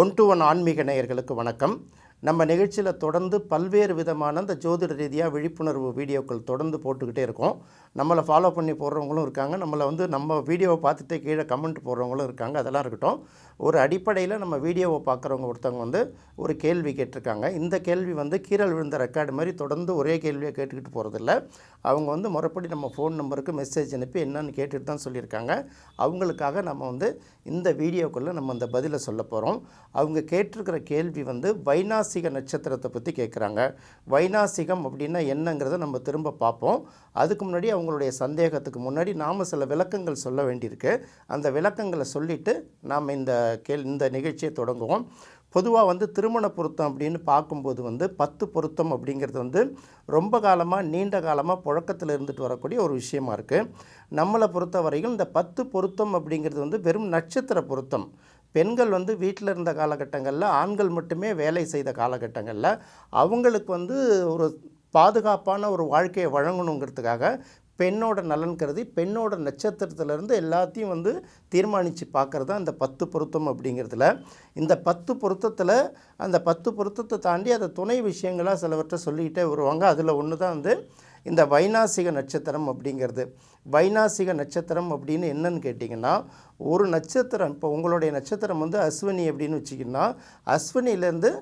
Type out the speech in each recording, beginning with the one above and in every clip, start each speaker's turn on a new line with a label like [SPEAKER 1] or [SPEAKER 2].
[SPEAKER 1] One to one ஆன்மீக நேயர்களுக்கு வணக்கம். நம்ம நிகழ்ச்சியில் தொடர்ந்து பல்வேறு விதமான அந்த ஜோதிட ரீதியாக விழிப்புணர்வு வீடியோக்கள் தொடர்ந்து போட்டுக்கிட்டே இருக்கோம். நம்மளை ஃபாலோ பண்ணி போடுறவங்களும் இருக்காங்க. நம்மளை வந்து நம்ம வீடியோவை பார்த்துட்டு கீழே கமெண்ட் போடுறவங்களும் இருக்காங்க. அதெல்லாம் இருக்கட்டும். ஒரு அடிப்படையில் நம்ம வீடியோவை பார்க்குறவங்க ஒருத்தவங்க வந்து ஒரு கேள்வி கேட்டிருக்காங்க. இந்த கேள்வி வந்து கீரல் விழுந்த ரெக்கார்டு மாதிரி தொடர்ந்து ஒரே கேள்வியை கேட்டுக்கிட்டு போகிறதில்ல அவங்க வந்து முறைப்படி நம்ம ஃபோன் நம்பருக்கு மெசேஜ் அனுப்பி என்னன்னு கேட்டுட்டு தான் சொல்லியிருக்காங்க. அவங்களுக்காக நம்ம வந்து இந்த வீடியோக்குள்ளே நம்ம அந்த பதிலை சொல்ல போகிறோம் அவங்க கேட்டிருக்கிற கேள்வி வந்து வைநாசிக நட்சத்திரத்தை பற்றி கேட்குறாங்க வைநாசிகம் அப்படின்னா என்னங்கிறத நம்ம திரும்ப பார்ப்போம் அதுக்கு முன்னாடி அவங்களுடைய சந்தேகத்துக்கு முன்னாடி நாம் சில விளக்கங்கள் சொல்ல வேண்டியிருக்கு. அந்த விளக்கங்களை சொல்லிவிட்டு நாம் இந்த கேள் இந்த நிகழ்ச்சியை தொடங்குவோம். பொதுவாக வந்து திருமண பொருத்தம் அப்படின்னு பார்க்கும்போது வந்து பத்து பொருத்தம் அப்படிங்கிறது வந்து ரொம்ப காலமாக நீண்ட காலமாக புழக்கத்தில் இருந்துட்டு வரக்கூடிய ஒரு விஷயமா இருக்குது நம்மளை பொறுத்த வரைக்கும் இந்த பத்து பொருத்தம் அப்படிங்கிறது வந்து வெறும் நட்சத்திர பொருத்தம். பெண்கள் வந்து வீட்டில் இருந்த காலகட்டங்களில் ஆண்கள் மட்டுமே வேலை செய்த காலகட்டங்களில் அவங்களுக்கு வந்து ஒரு பாதுகாப்பான ஒரு வாழ்க்கையை வழங்கணுங்கிறதுக்காக பெண்ணோட நலன் கருதி பெண்ணோட நட்சத்திரத்திலேருந்து எல்லாத்தையும் வந்து தீர்மானித்து பார்க்குறது தான் இந்த பத்து பொருத்தம் அப்படிங்கிறதுல. இந்த பத்து பொருத்தத்தில் அந்த பத்து பொருத்தத்தை தாண்டி அதை துணை விஷயங்களாக சிலவற்றை சொல்லிக்கிட்டே வருவாங்க. அதில் ஒன்று தான் வந்து இந்த வைநாசிக நட்சத்திரம் அப்படிங்கிறது. வைநாசிக நட்சத்திரம் அப்படின்னு என்னன்னு கேட்டிங்கன்னா ஒரு நட்சத்திரம் இப்போ உங்களுடைய நட்சத்திரம் வந்து அஸ்வினி அப்படின்னு வச்சிங்கன்னா அஸ்வினிலேருந்து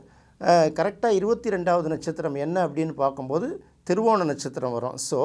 [SPEAKER 1] கரெக்டாக இருபத்தி ரெண்டாவது நட்சத்திரம் என்ன அப்படின்னு பார்க்கும்போது திருவோண நட்சத்திரம் வரும். ஸோ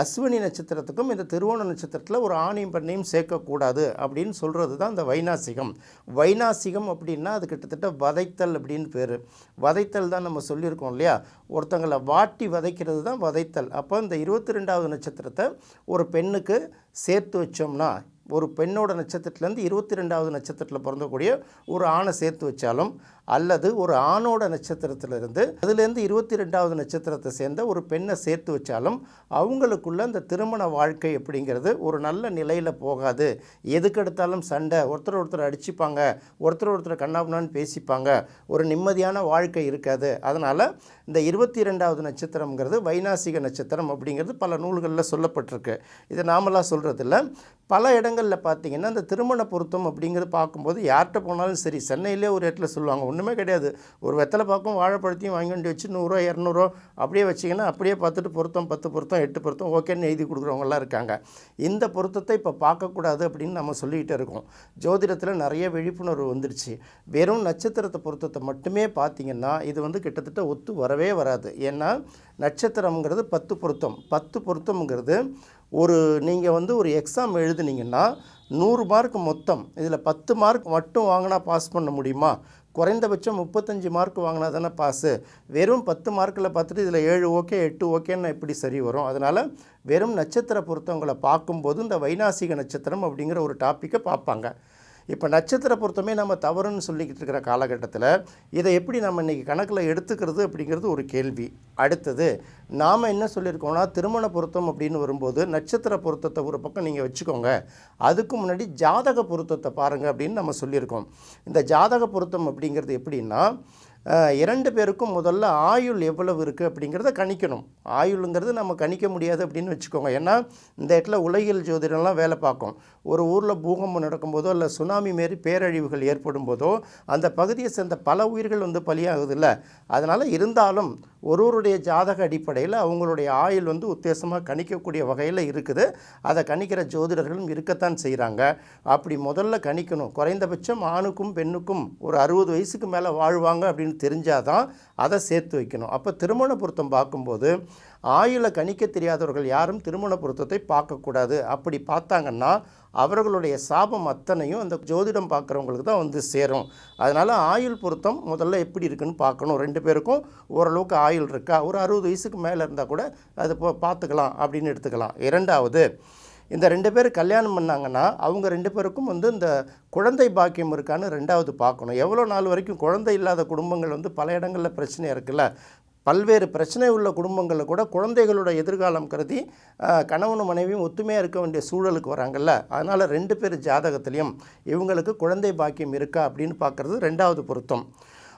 [SPEAKER 1] அஸ்வினி நட்சத்திரத்துக்கும் இந்த திருவோண நட்சத்திரத்தில் ஒரு ஆணையும் பெண்ணையும் சேர்க்கக்கூடாது அப்படின்னு சொல்கிறது தான் இந்த வைநாசிகம் வைநாசிகம் அப்படின்னா அது கிட்டத்தட்ட வதைத்தல் அப்படின்னு பேர். வதைத்தல் தான் நம்ம சொல்லியிருக்கோம் இல்லையா? ஒருத்தங்களை வாட்டி வதைக்கிறது தான் வதைத்தல். அப்போ இந்த இருபத்தி ரெண்டாவது நட்சத்திரத்தை ஒரு பெண்ணுக்கு சேர்த்து வச்சோம்னா ஒரு பெண்ணோட நட்சத்திரத்துலேருந்து இருபத்தி ரெண்டாவது நட்சத்திரத்தில் பிறந்தக்கூடிய ஒரு ஆணை சேர்த்து வச்சாலும் அல்லது ஒரு ஆணோட நட்சத்திரத்திலிருந்து அதுலேருந்து இருபத்தி ரெண்டாவது நட்சத்திரத்தை சேர்ந்த ஒரு பெண்ணை சேர்த்து வச்சாலும் அவங்களுக்குள்ள அந்த திருமண வாழ்க்கை அப்படிங்கிறது ஒரு நல்ல நிலையில் போகாது. எதுக்கெடுத்தாலும் சண்டை. ஒருத்தர் ஒருத்தர் அடிச்சுப்பாங்க. ஒருத்தர் ஒருத்தர் கண்ணாபுனான்னு பேசிப்பாங்க. ஒரு நிம்மதியான வாழ்க்கை இருக்காது. அதனால் இந்த இருபத்தி ரெண்டாவது நட்சத்திரம்ங்கிறது வைநாசிக நட்சத்திரம் அப்படிங்கிறது பல நூல்களில் சொல்லப்பட்டிருக்கு. இதை நாமெல்லாம் சொல்கிறதில்ல பல இடங்கள் இடங்களில் பார்த்தீங்கன்னா அந்த திருமண பொருத்தம் அப்படிங்கிறது பார்க்கும்போது யார்கிட்ட போனாலும் சரி சென்னையிலே ஒரு இடத்துல சொல்லுவாங்க. ஒன்றுமே கிடையாது. ஒரு வெத்தலை பார்க்கும் வாழைப்பழத்தையும் வாங்கி கொண்டு வச்சு நூறுரூவா இரநூறுவா அப்படியே வச்சிங்கன்னா அப்படியே பார்த்துட்டு பொருத்தம் பத்து பொருத்தம் எட்டு பொருத்தம் ஓகேன்னு எழுதி கொடுக்குறவங்களாம் இருக்காங்க. இந்த பொருத்தத்தை இப்போ பார்க்கக்கூடாது அப்படின்னு நம்ம சொல்லிக்கிட்டே இருக்கோம். ஜோதிடத்தில் நிறைய விழிப்புணர்வு வந்துடுச்சு வெறும் நட்சத்திரத்தை பொருத்தத்தை மட்டுமே பார்த்தீங்கன்னா இது வந்து கிட்டத்தட்ட ஒத்து வரவே வராது. ஏன்னா நட்சத்திரம்ங்கிறது பத்து பொருத்தம். பத்து பொருத்தம்ங்கிறது ஒரு நீங்கள் வந்து ஒரு எக்ஸாம் எழுதுனீங்கன்னா நூறு மார்க் மொத்தம் இதில் பத்து மார்க் மட்டும் வாங்கினா பாஸ் பண்ண முடியுமா? குறைந்தபட்சம் முப்பத்தஞ்சு மார்க் வாங்கினா தானே பாஸு வெறும் பத்து மார்க்கில் பார்த்துட்டு இதில் ஏழு ஓகே எட்டு ஓகேன்னு எப்படி சரி வரும்? அதனால் வெறும் நட்சத்திர பொருத்தவங்களை பார்க்கும்போது இந்த வைநாசிக நட்சத்திரம் அப்படிங்கிற ஒரு டாப்பிக்கை பார்ப்பாங்க. இப்போ நட்சத்திர பொருத்தமே நம்ம தவறுன்னு சொல்லிக்கிட்டு இருக்கிற காலகட்டத்தில் இதை எப்படி நம்ம இன்றைக்கி கணக்கில் எடுத்துக்கிறது அப்படிங்கிறது ஒரு கேள்வி. அடுத்தது நாம் என்ன சொல்லியிருக்கோம்னா திருமண பொருத்தம் அப்படின்னு வரும்போது நட்சத்திர பொருத்தத்தை ஒரு பக்கம் நீங்கள் வச்சுக்கோங்க. அதுக்கு முன்னாடி ஜாதக பொருத்தத்தை பாருங்கள் அப்படின்னு நம்ம சொல்லியிருக்கோம். இந்த ஜாதக பொருத்தம் அப்படிங்கிறது எப்படின்னா இரண்டு பேருக்கும் முதல்ல ஆயுள் எவ்வளவு இருக்குது அப்படிங்கிறத கணிக்கணும். ஆயுளுங்கிறது நம்ம கணிக்க முடியாது அப்படின்னு வச்சுக்கோங்க. ஏன்னா இந்த இடத்துல உலகியல் ஜோதிடம்லாம் வேலை பார்க்கும். ஒரு ஊரில் பூகம்பம் நடக்கும்போதோ இல்லை சுனாமி மாரி பேரழிவுகள் ஏற்படும் போதோ அந்த பகுதியை சேர்ந்த பல உயிர்கள் வந்து பலியாகுது இல்லை அதனால் இருந்தாலும் ஒருவருடைய ஜாதக அடிப்படையில் அவங்களுடைய ஆயுள் வந்து உத்தேசமாக கணிக்கக்கூடிய வகையில் இருக்குது. அதை கணிக்கிற ஜோதிடர்களும் இருக்கத்தான் செய்கிறாங்க அப்படி முதல்ல கணிக்கணும். குறைந்தபட்சம் ஆணுக்கும் பெண்ணுக்கும் ஒரு அறுபது வயசுக்கு மேலே வாழ்வாங்க அப்படின்னு தெரிஞ்சாதான் அதை சேர்த்து வைக்கணும். அப்போ திருமண பொருத்தம் பார்க்கும்போது ஆயுளை கணிக்க தெரியாதவர்கள் யாரும் திருமண பொருத்தத்தை பார்க்கக்கூடாது. அப்படி பார்த்தாங்கன்னா அவர்களுடைய சாபம் அத்தனையும் அந்த ஜோதிடம் பார்க்குறவங்களுக்கு தான் வந்து சேரும். அதனால் ஆயுள் பொருத்தம் முதல்ல எப்படி இருக்குன்னு பார்க்கணும். ரெண்டு பேருக்கும் ஓரளவுக்கு ஆயுள் இருக்கா? ஒரு அறுபது வயசுக்கு மேலே இருந்தால் கூட அது போ பார்த்துக்கலாம் அப்படின்னு எடுத்துக்கலாம். இரண்டாவது இந்த ரெண்டு பேர் கல்யாணம் பண்ணாங்கன்னா அவங்க ரெண்டு பேருக்கும் வந்து இந்த குழந்தை பாக்கியம் இருக்கான்னு ரெண்டாவது பார்க்கணும். எவ்வளோ நாள் வரைக்கும் குழந்தை இல்லாத குடும்பங்கள் வந்து பல இடங்களில் பிரச்சனை இருக்குல்ல? பல்வேறு பிரச்சனை உள்ள குடும்பங்களில் கூட குழந்தைகளோட எதிர்காலம் கருதி கணவனும் மனைவியும் ஒத்துமையாக இருக்க வேண்டிய சூழலுக்கு வராங்கல்ல? அதனால் ரெண்டு பேர் ஜாதகத்திலையும் இவங்களுக்கு குழந்தை பாக்கியம் இருக்கா அப்படின்னு பார்க்குறது ரெண்டாவது பொருத்தம்.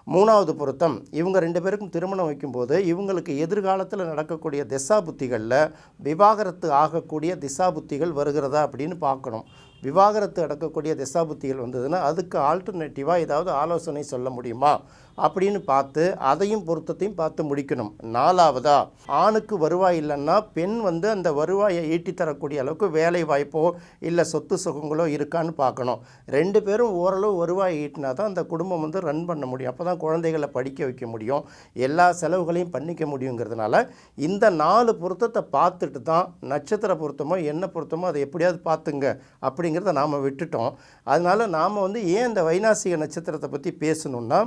[SPEAKER 1] மூணாவது பொருத்தம் இவங்க ரெண்டு பேருக்கும் திருமணம் வைக்கும்போது இவங்களுக்கு எதிர்காலத்தில் நடக்கக்கூடிய திசா புத்திகளில் விவாகரத்து ஆகக்கூடிய திசா புத்திகள் வருகிறதா அப்படின்னு பார்க்கணும். விவாகரத்து அடக்கக்கூடிய திசாபுத்திகள் வந்ததுன்னா அதுக்கு ஆல்டர்னேட்டிவாக ஏதாவது ஆலோசனை சொல்ல முடியுமா? அப்படின்னு பார்த்து அதையும் பொருத்தத்தையும் பார்த்து முடிக்கணும். நாலாவதா ஆணுக்கு வருவாய் இல்லைன்னா பெண் வந்து அந்த வருவாயை ஈட்டி தரக்கூடிய அளவுக்கு வேலை வாய்ப்போ இல்லை சொத்து சுகங்களோ இருக்கான்னு பார்க்கணும். ரெண்டு பேரும் ஓரளவு வருவாய் ஈட்டினா தான் அந்த குடும்பம் வந்து ரன் பண்ண முடியும். அப்போ தான் குழந்தைகளை படிக்க வைக்க முடியும். எல்லா செலவுகளையும் பண்ணிக்க முடியுங்கிறதுனால இந்த நாலு பொருத்தத்தை பார்த்துட்டு தான் நட்சத்திர பொருத்தமோ என்ன பொருத்தமோ அதை எப்படியாவது பார்த்துங்க அப்படிங்கிறத நாம் விட்டுட்டோம். அதனால் நாம் வந்து ஏன் இந்த வைநாசிக நட்சத்திரத்தை பற்றி பேசணுன்னா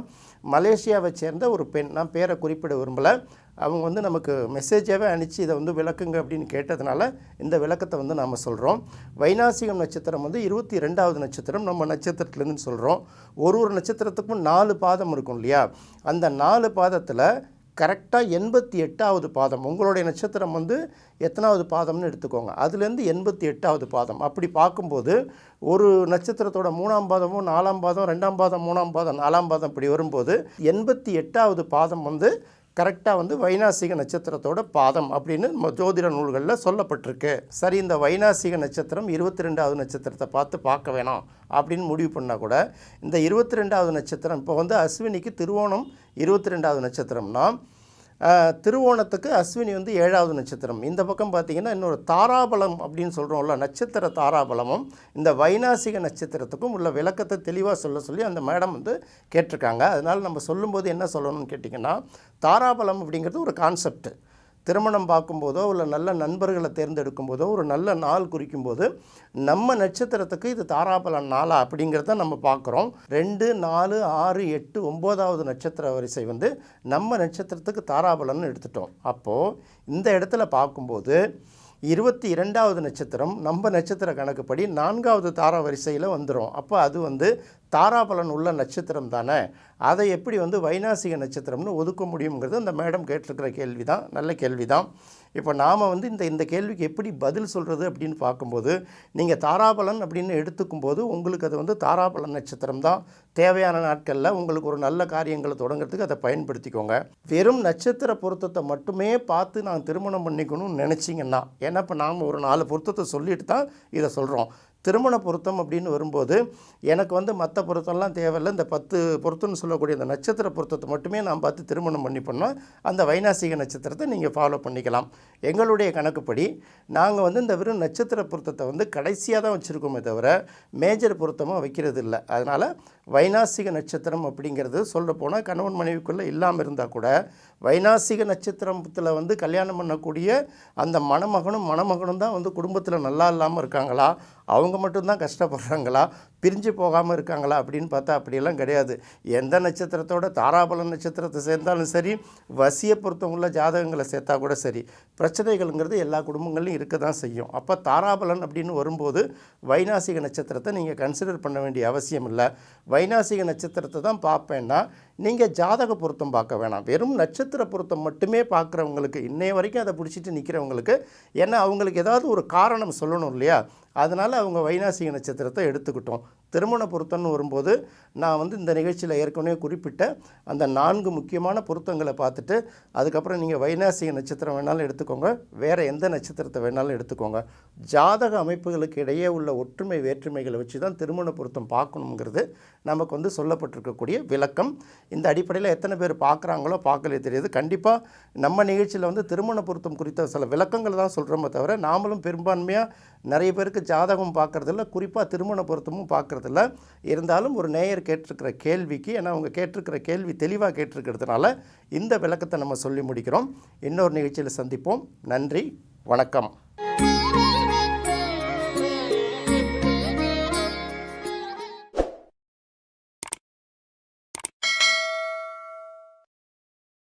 [SPEAKER 1] மலேசியாவை சேர்ந்த ஒரு பெண் நான் பேரை குறிப்பிட விரும்பலை. அவங்க வந்து நமக்கு மெசேஜாகவே அனுப்பிச்சு இதை வந்து விளக்குங்க அப்படின்னு கேட்டதுனால இந்த விளக்கத்தை வந்து நாம் சொல்கிறோம் வைநாசிகம் நட்சத்திரம் வந்து இருபத்தி ரெண்டாவது நட்சத்திரம் நம்ம நட்சத்திரத்துலேருந்து சொல்கிறோம் ஒரு ஒரு நட்சத்திரத்துக்கும் நாலு பாதம் இருக்கும் இல்லையா? அந்த நாலு பாதத்தில் கரெக்டாக எண்பத்தி எட்டாவது பாதம் உங்களுடைய நட்சத்திரம் வந்து எத்தனாவது பாதம்னு எடுத்துக்கோங்க. அதுலேருந்து எண்பத்தி எட்டாவது பாதம். அப்படி பார்க்கும்போது ஒரு நட்சத்திரத்தோட மூணாம் பாதமும் நாலாம் பாதம் ரெண்டாம் பாதம் மூணாம் பாதம் நாலாம் பாதம் இப்படி வரும்போது எண்பத்தி எட்டாவது பாதம் வந்து கரெக்டாக வந்து வைநாசிக நட்சத்திரத்தோட பாதம் அப்படின்னு நம்ம ஜோதிட நூல்களில் சொல்லப்பட்டிருக்கு. சரி இந்த வைநாசிக நட்சத்திரம் இருபத்தி ரெண்டாவது நட்சத்திரத்தை பார்த்து பார்க்க வேணாம் அப்படின்னு முடிவு பண்ணால் கூட இந்த இருபத்தி ரெண்டாவது நட்சத்திரம் இப்போ வந்து அஸ்வினிக்கு திருவோணம் இருபத்தி ரெண்டாவது நட்சத்திரம்னா திருவோணத்துக்கு அஸ்வினி வந்து ஏழாவது நட்சத்திரம். இந்த பக்கம் பார்த்தீங்கன்னா இன்னொரு தாராபலம் அப்படின்னு சொல்கிறோம்ல நட்சத்திர தாராபலமும் இந்த வைநாசிக நட்சத்திரத்துக்கும் உள்ள விளக்கத்தை தெளிவாக சொல்ல சொல்லி அந்த மேடம் வந்து கேட்டிருக்காங்க. அதனால் நம்ம சொல்லும்போது என்ன சொல்லணும்னு கேட்டிங்கன்னா தாராபலம் அப்படிங்கிறது ஒரு கான்செப்ட் திருமணம் பார்க்கும்போதோ இல்லை நல்ல நண்பர்களை தேர்ந்தெடுக்கும் போதோ ஒரு நல்ல நாள் குறிக்கும்போது நம்ம நட்சத்திரத்துக்கு இது தாராபலன் நாளா அப்படிங்கிறத நம்ம பார்க்குறோம். ரெண்டு நாலு ஆறு எட்டு ஒம்போதாவது நட்சத்திர வரிசை வந்து நம்ம நட்சத்திரத்துக்கு தாராபலன் எடுத்துட்டோம். அப்போது இந்த இடத்துல பார்க்கும்போது இருபத்தி இரண்டாவது நட்சத்திரம் நம்ம நட்சத்திர கணக்குப்படி நான்காவது தாரா வரிசையில் வந்துடும் அப்போ அது வந்து தாராபலன் உள்ள நட்சத்திரம் தானே? அதை எப்படி வந்து வைநாசிக நட்சத்திரம்னு ஒதுக்க முடியுங்கிறது அந்த மேடம் கேட்டிருக்கிற கேள்வி தான் நல்ல கேள்வி தான் இப்போ நாம் வந்து இந்த இந்த கேள்விக்கு எப்படி பதில் சொல்கிறது அப்படின்னு பார்க்கும்போது நீங்கள் தாராபலன் அப்படின்னு எடுத்துக்கும் போது உங்களுக்கு அது வந்து தாராபலன் நட்சத்திரம் தான். தேவையான நாட்களில் உங்களுக்கு ஒரு நல்ல காரியங்களை தொடங்குறதுக்கு அதை பயன்படுத்திக்கோங்க. வெறும் நட்சத்திர பொருத்தத்தை மட்டுமே பார்த்து நான் திருமணம் பண்ணிக்கணும்னு நினச்சிங்கன்னா ஏன்னா இப்போ நாம் ஒரு நாலு பொருத்தத்தை சொல்லிட்டு தான் இதை சொல்கிறோம் திருமண பொருத்தம் அப்படின்னு வரும்போது எனக்கு வந்து மற்ற பொருத்தம்லாம் தேவையில்லை. இந்த பத்து பொருத்தம்னு சொல்லக்கூடிய அந்த நட்சத்திர பொருத்தத்தை மட்டுமே நான் பார்த்து திருமணம் பண்ணி பண்ணோம் அந்த வைநாசிக நட்சத்திரத்தை நீங்கள் ஃபாலோ பண்ணிக்கலாம். எங்களுடைய கணக்குப்படி நாங்கள் வந்து இந்த வெறும் நட்சத்திர பொருத்தத்தை வந்து கடைசியாக தான் வச்சுருக்கோமே தவிர மேஜர் பொருத்தமாக வைக்கிறது இல்லை அதனால் வைநாசிக நட்சத்திரம் அப்படிங்கிறது சொல்ல போனால் கணவன் மனைவிக்குள்ளே இல்லாமல் இருந்தால் கூட வைநாசிக நட்சத்திரத்தில் வந்து கல்யாணம் பண்ணக்கூடிய அந்த மணமகனும் மணமகனும் தான் வந்து குடும்பத்தில் நல்லா இல்லாமல் இருக்காங்களா? அவங்க மட்டும்தான் கஷ்டப்படுறாங்களா? பிரிஞ்சு போகாமல் இருக்காங்களா? அப்படின்னு பார்த்தா அப்படியெல்லாம் கிடையாது. எந்த நட்சத்திரத்தோட தாராபலன் நட்சத்திரத்தை சேர்ந்தாலும் சரி வசிய பொறுத்தவங்கள ஜாதகங்களை சேர்த்தா கூட சரி. பிரச்சனைகள்ங்கிறது எல்லா குடும்பங்கள்லையும் இருக்க தான் செய்யும். அப்போ தாராபலன் அப்படின்னு வரும்போது வைநாசிக நட்சத்திரத்தை நீங்கள் கன்சிடர் பண்ண வேண்டிய அவசியம் இல்லை. வைநாசிக நட்சத்திரத்தை தான் பார்ப்பேன்னா நீங்கள் ஜாதக பொருத்தம் பார்க்க வேணாம். வெறும் நட்சத்திர பொருத்தம் மட்டுமே பார்க்குறவங்களுக்கு இன்னைய வரைக்கும் அதை பிடிச்சிட்டு நிற்கிறவங்களுக்கு ஏன்னா அவங்களுக்கு ஏதாவது ஒரு காரணம் சொல்லணும் இல்லையா? அதனால் அவங்க வைநாசிக நட்சத்திரத்தை எடுத்துக்கிட்டோம். திருமண பொருத்தம்னு வரும்போது நான் வந்து இந்த நிகழ்ச்சியில் ஏற்கனவே குறிப்பிட்ட அந்த நான்கு முக்கியமான பொருத்தங்களை பார்த்துட்டு அதுக்கப்புறம் நீங்கள் வைநாசிக நட்சத்திரம் வேணாலும் எடுத்துக்கோங்க. வேறு எந்த நட்சத்திரத்தை வேணாலும் எடுத்துக்கோங்க. ஜாதக அமைப்புகளுக்கு இடையே உள்ள ஒற்றுமை வேற்றுமைகளை வச்சு தான் திருமண பொருத்தம் பார்க்கணுங்கிறது நமக்கு வந்து சொல்லப்பட்டிருக்கக்கூடிய விளக்கம். இந்த அடிப்படையில் எத்தனை பேர் பார்க்குறாங்களோ பார்க்கலே தெரியுது. கண்டிப்பாக நம்ம நிகழ்ச்சியில் வந்து திருமண பொருத்தம் குறித்த சில விளக்கங்கள் தான் சொல்கிறோமே தவிர நாமளும் பெரும்பான்மையாக நிறைய பேருக்கு ஜாதகம் பார்க்குறதில்ல குறிப்பாக திருமண பொருத்தமும் பார்க்குறதில்ல. இருந்தாலும் ஒரு நேயர் கேட்டிருக்கிற கேள்விக்கு ஏன்னா அவங்க கேட்டிருக்கிற கேள்வி தெளிவாக கேட்டிருக்கிறதுனால இந்த விளக்கத்தை நம்ம சொல்லி முடிக்கிறோம். இன்னொரு நிகழ்ச்சியில் சந்திப்போம். நன்றி வணக்கம்.